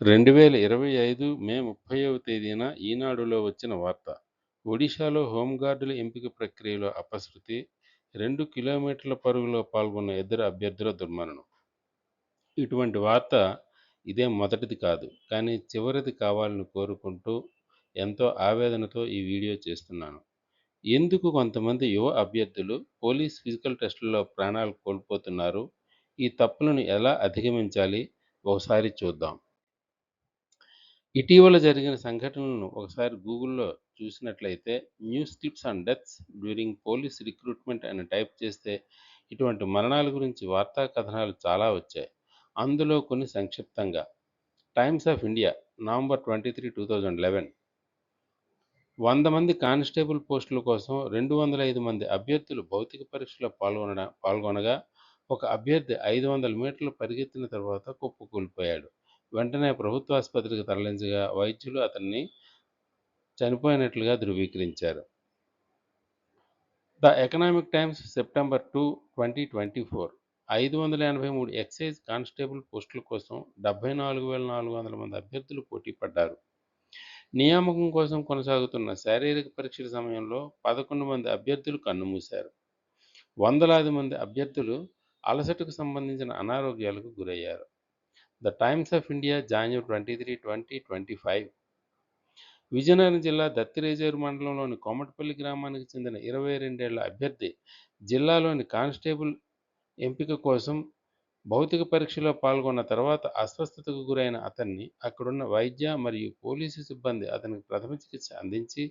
రెండు వేల ఇరవై ఐదు మే ముప్పైవ తేదీన ఈనాడులో వచ్చిన వార్త. ఒడిశాలో హోంగార్డుల ఎంపిక ప్రక్రియలో అపశృతి రెండు కిలోమీటర్ల పరుగులో పాల్గొన్న ఇద్దరు అభ్యర్థుల దుర్మరణం. ఇటువంటి వార్త ఇదే మొదటిది కాదు కానీ చివరిది కావాలని కోరుకుంటూ ఎంతో ఆవేదనతో ఈ వీడియో చేస్తున్నాను. ఎందుకు కొంతమంది యువ అభ్యర్థులు పోలీస్ ఫిజికల్ టెస్టుల్లో ప్రాణాలు కోల్పోతున్నారు? ఈ తప్పులను ఎలా అధిగమించాలి? ఒకసారి చూద్దాం. ఇటీవల జరిగిన సంఘటనలను ఒకసారి గూగుల్లో చూసినట్లయితే news clips and deaths during police recruitment అని టైప్ చేస్తే ఇటువంటి మరణాల గురించి వార్తా కథనాలు చాలా వచ్చాయి. అందులో కొన్ని సంక్షిప్తంగా. Times of India November twenty three two thousand eleven. వంద మంది కానిస్టేబుల్ పోస్టుల కోసం రెండు వందల ఐదు మంది అభ్యర్థులు భౌతిక పరీక్షలో పాల్గొన పాల్గొనగా ఒక అభ్యర్థి ఐదు వందల మీటర్లు పరిగెత్తిన తర్వాత కుప్పకూలిపోయాడు. వెంటనే ప్రభుత్వ ఆసుపత్రికి తరలించగా వైద్యులు అతన్ని చనిపోయినట్లుగా ధృవీకరించారు. The Economic Times September two twenty twenty four. ఐదు వందల ఎనభై మూడు ఎక్సైజ్ కానిస్టేబుల్ పోస్టుల కోసం డెబ్బై నాలుగు వేల నాలుగు వందల మంది అభ్యర్థులు పోటీ పడ్డారు. నియామకం కోసం కొనసాగుతున్న శారీరక పరీక్షల సమయంలో పదకొండు మంది అభ్యర్థులు కన్నుమూశారు. వందలాది మంది అభ్యర్థులు అలసటకు సంబంధించిన అనారోగ్యాలకు గురయ్యారు. The Times of India January twenty three twenty twenty five. Vizianagaram జిల్లా దత్తిరేజేరు మండలంలోని కోమటిపల్లి గ్రామానికి చెందిన ఇరవై రెండేళ్ళ అభ్యర్థి జిల్లాలోని కానిస్టేబుల్ ఎంపిక కోసం భౌతిక పరీక్షలో పాల్గొన్న తర్వాత అస్వస్థతకు గురైన అతన్ని అక్కడున్న వైద్య మరియు పోలీసు సిబ్బంది అతనికి ప్రథమ చికిత్స అందించి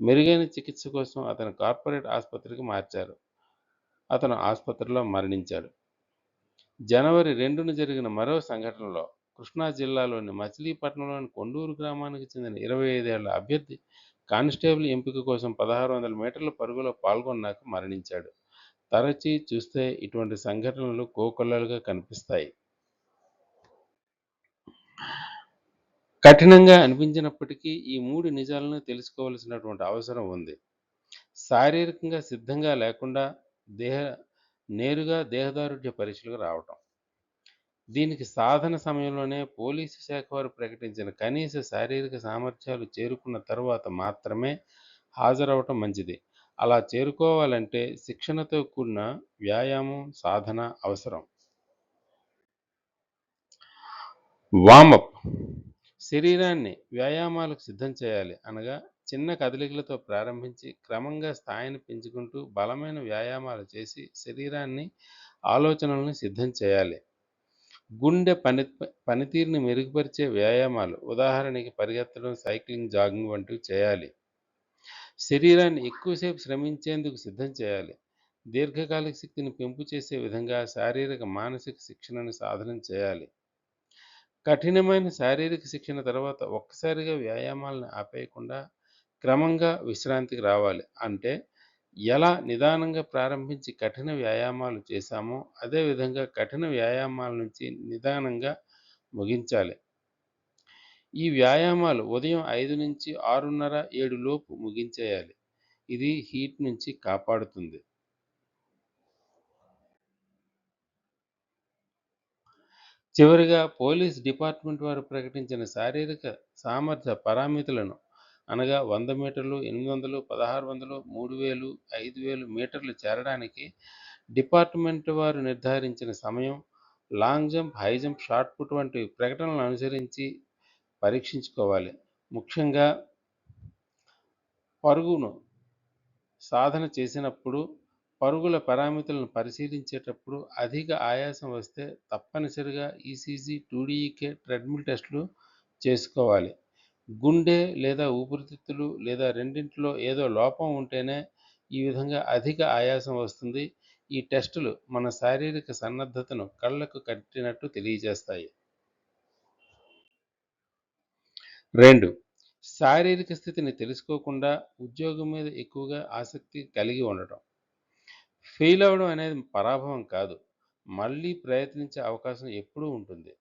మెరుగైన చికిత్స కోసం అతను కార్పొరేట్ ఆసుపత్రికి మార్చారు. అతను ఆసుపత్రిలో మరణించాడు. జనవరి రెండున జరిగిన మరో సంఘటనలో కృష్ణా జిల్లాలోని మచిలీపట్నంలోని కొండూరు గ్రామానికి చెందిన ఇరవై ఐదేళ్ళ అభ్యర్థి కానిస్టేబుల్ ఎంపిక కోసం పదహారు వందల మీటర్ల పరుగులో పాల్గొన్నాక మరణించాడు. తరచి చూస్తే ఇటువంటి సంఘటనలు కోకొల్లలుగా కనిపిస్తాయి. కఠినంగా అనిపించినప్పటికీ ఈ మూడు నిజాలను తెలుసుకోవలసినటువంటి అవసరం ఉంది. శారీరకంగా సిద్ధంగా లేకుండా దేహ నేరుగా దేహదారుఢ్య పరీక్షలకు రావటం. దీనికి సాధన సమయంలోనే పోలీసు శాఖ వారు ప్రకటించిన కనీస శారీరక సామర్థ్యాలు చేరుకున్న తర్వాత మాత్రమే హాజరవటం మంచిది. అలా చేరుకోవాలంటే శిక్షణతో కూడిన వ్యాయామం సాధన అవసరం. వామప్ శరీరాన్ని వ్యాయామాలకు సిద్ధం చేయాలి అనగా చిన్న కదలికలతో ప్రారంభించి క్రమంగా స్థాయిని పెంచుకుంటూ బలమైన వ్యాయామాలు చేసి శరీరాన్ని ఆలోచనలను సిద్ధం చేయాలి. గుండె పని పనితీరుని మెరుగుపరిచే వ్యాయామాలు ఉదాహరణకి పరిగెత్తడం సైక్లింగ్ జాగింగ్ వంటివి చేయాలి. శరీరాన్ని ఎక్కువసేపు శ్రమించేందుకు సిద్ధం చేయాలి. దీర్ఘకాలిక శక్తిని పెంపు చేసే విధంగా శారీరక మానసిక శిక్షణను సాధన చేయాలి. కఠినమైన శారీరక శిక్షణ తర్వాత ఒక్కసారిగా వ్యాయామాలను ఆపేయకుండా క్రమంగా విశ్రాంతికి రావాలి. అంటే ఎలా నిదానంగా ప్రారంభించి కఠిన వ్యాయామాలు చేశామో అదేవిధంగా కఠిన వ్యాయామాల నుంచి నిదానంగా ముగించాలి. ఈ వ్యాయామాలు ఉదయం ఐదు నుంచి ఆరున్నర ఏడు లోపు ముగించేయాలి. ఇది హీట్ నుంచి కాపాడుతుంది. చివరిగా పోలీస్ డిపార్ట్మెంట్ వారు ప్రకటించిన శారీరక సామర్థ్య పరామితులను అనగా వంద మీటర్లు ఎనిమిది వందలు పదహారు వందలు మూడు వేలు ఐదు వేలు మీటర్లు చేరడానికి డిపార్ట్మెంట్ వారు నిర్ధారించిన సమయం long jump high jump shot put వంటి ప్రకటనలను అనుసరించి పరీక్షించుకోవాలి. ముఖ్యంగా పరుగును సాధన చేసినప్పుడు పరుగుల పారామితులను పరిశీలించేటప్పుడు అధిక ఆయాసం వస్తే తప్పనిసరిగా ఈసీజీ టూడీఈకే ట్రెడ్మిల్ టెస్టులు చేసుకోవాలి. గుండె లేదా ఊపిరితిత్తులు లేదా రెండింటిలో ఏదో లోపం ఉంటేనే ఈ విధంగా అధిక ఆయాసం వస్తుంది. ఈ టెస్టులు మన శారీరక సన్నద్ధతను కళ్ళకు కట్టినట్టు తెలియజేస్తాయి. రెండు శారీరక స్థితిని తెలుసుకోకుండా ఉద్యోగం మీద ఎక్కువగా ఆసక్తి కలిగి ఉండటం. ఫెయిల్ అవ్వడం అనేది పరాభవం కాదు. మళ్ళీ ప్రయత్నించే అవకాశం ఎప్పుడూ ఉంటుంది.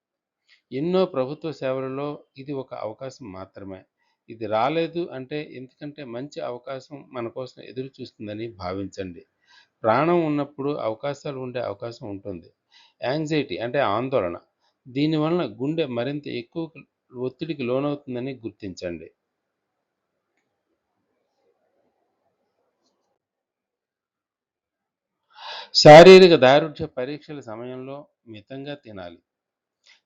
ఎన్నో ప్రభుత్వ సేవలలో ఇది ఒక అవకాశం మాత్రమే. ఇది రాలేదు అంటే ఎందుకంటే మంచి అవకాశం మన కోసం ఎదురు చూస్తుందని భావించండి. ప్రాణం ఉన్నప్పుడు అవకాశాలు ఉండే అవకాశం ఉంటుంది. యాంగ్జైటీ అంటే ఆందోళన. దీనివలన గుండె మరింత ఎక్కువ ఒత్తిడికి లోనవుతుందని గుర్తించండి. శారీరక దారుఢ్య పరీక్షల సమయంలో మితంగా తినాలి.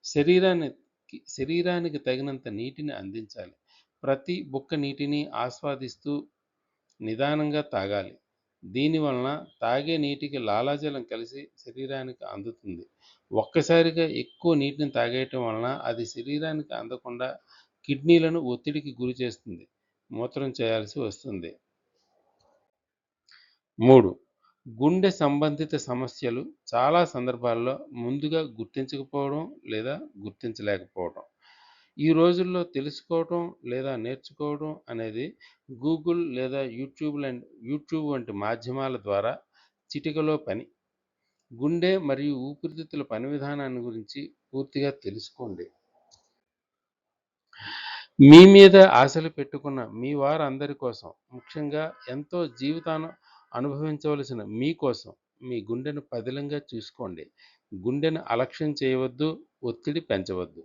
శరీరానికి శరీరానికి తగినంత నీటిని అందించాలి. ప్రతి బుక్క నీటిని ఆస్వాదిస్తూ నిదానంగా తాగాలి. దీనివలన తాగే నీటికి లాలాజలం కలిసి శరీరానికి అందుతుంది. ఒక్కసారిగా ఎక్కువ నీటిని తాగేయటం వలన అది శరీరానికి అందకుండా కిడ్నీలను ఒత్తిడికి గురి చేస్తుంది. మూత్రం చేయాల్సి వస్తుంది. మూడు గుండె సంబంధిత సమస్యలు చాలా సందర్భాల్లో ముందుగా గుర్తించకపోవడం లేదా గుర్తించలేకపోవడం ఈ రోజుల్లో తెలుసుకోవటం లేదా నేర్చుకోవడం అనేది గూగుల్ లేదా యూట్యూబ్ యూట్యూబ్ వంటి మాధ్యమాల ద్వారా చిటికలో పని. గుండె మరియు ఊపిరితిత్తుల పని విధానాన్ని గురించి పూర్తిగా తెలుసుకోండి. మీ మీద ఆశలు పెట్టుకున్న మీ వారందరి కోసం ముఖ్యంగా ఎంతో జీవితాను అనుభవించవలసిన మీ కోసం మీ గుండెను పదిలంగా చూసుకోండి. గుండెను అలక్ష్యం చేయవద్దు ఒత్తిడి పెంచవద్దు.